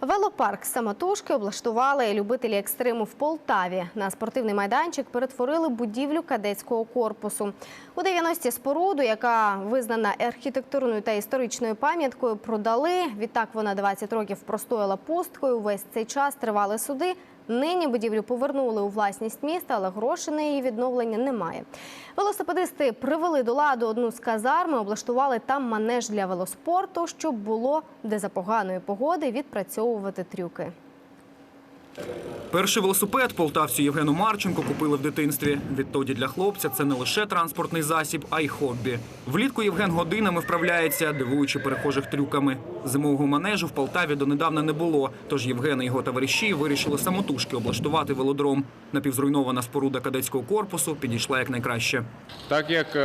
Велопарк самотужки облаштували любителі екстриму в Полтаві. На спортивний майданчик перетворили будівлю кадетського корпусу. У 90-ті споруду, яка визнана архітектурною та історичною пам'яткою, продали. Відтак вона 20 років простояла пусткою. Весь цей час тривали суди. Нині будівлю повернули у власність міста, але грошей на її відновлення немає. Велосипедисти привели до ладу одну з казарми, облаштували там манеж для велоспорту, щоб було де за поганої погоди відпрацьовувати трюки. Перший велосипед полтавцю Євгену Марченко купили в дитинстві. Відтоді для хлопця це не лише транспортний засіб, а й хобі. Влітку Євген годинами вправляється, дивуючи перехожих трюками. Зимового манежу в Полтаві донедавна не було. Тож Євген і його товариші вирішили самотужки облаштувати велодром. Напівзруйнована споруда кадетського корпусу підійшла як найкраще. Так як е,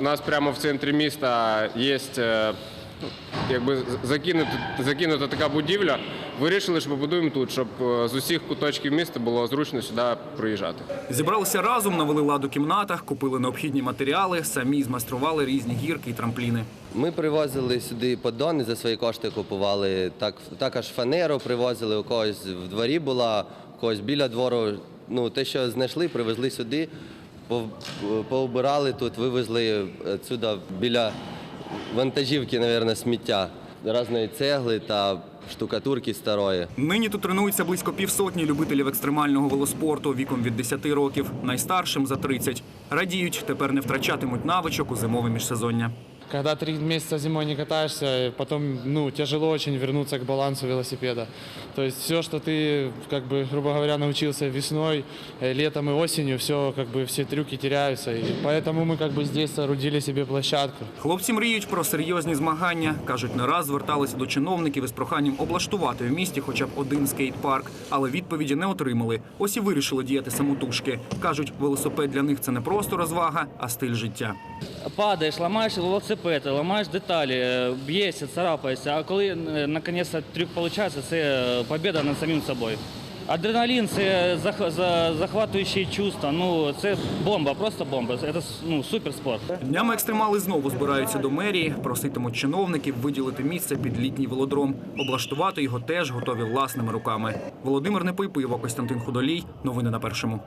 у нас прямо в центрі міста є е, якби закинута, закинута така будівля, вирішили, що побудуємо тут, щоб е, з усіх куточків міста було зручно сюди приїжджати. Зібралися разом, навели лад у кімнатах, купили необхідні матеріали, самі змайстрували різні гірки і трампліни. Ми привозили сюди поддони, за свої кошти купували. Так, також фанеру привозили, у когось в дворі була, у когось біля двору. Ну, те, що знайшли, привезли сюди, пов- поубирали тут, вивезли сюди біля вантажівки, мабуть, сміття різної цегли та штукатурки старої. Нині тут тренуються близько півсотні любителів екстремального велоспорту віком від 10 років, найстаршим за 30. Радіють, тепер не втрачатимуть навичок у зимове міжсезоння. Когда три месяца зимой не катаешься, потом ну, тяжело очень вернуться к балансу велосипеда. То есть все, что ты, как бы, грубо говоря, научился весной, э, летом и осенью, все, как бы, все трюки теряются. И поэтому мы как бы здесь соорудили себе площадку. Хлопці мріють про серйозні змагання. кажуть, не раз зверталися до чиновників із проханням облаштувати в місті хоча б один скейт-парк, але відповіді не отримали. Ось і вирішили діяти самотужки. кажуть, велосипед для них це не просто розвага, а стиль життя. падаєш, ламаєш велосипед, ламаєш деталі, е, б'єшся, царапаєшся. А коли е, наконець трюк виходить, це е, побіда над самим собою. Адреналін це зах- захватуючі чувства. Ну це бомба, просто бомба. Це ну, суперспорт. Днями екстремали знову збираються до мерії, проситимуть чиновників виділити місце під літній велодром. Облаштувати його теж готові власними руками. Володимир Непойпиво, Костянтин Худолій. Новини на першому.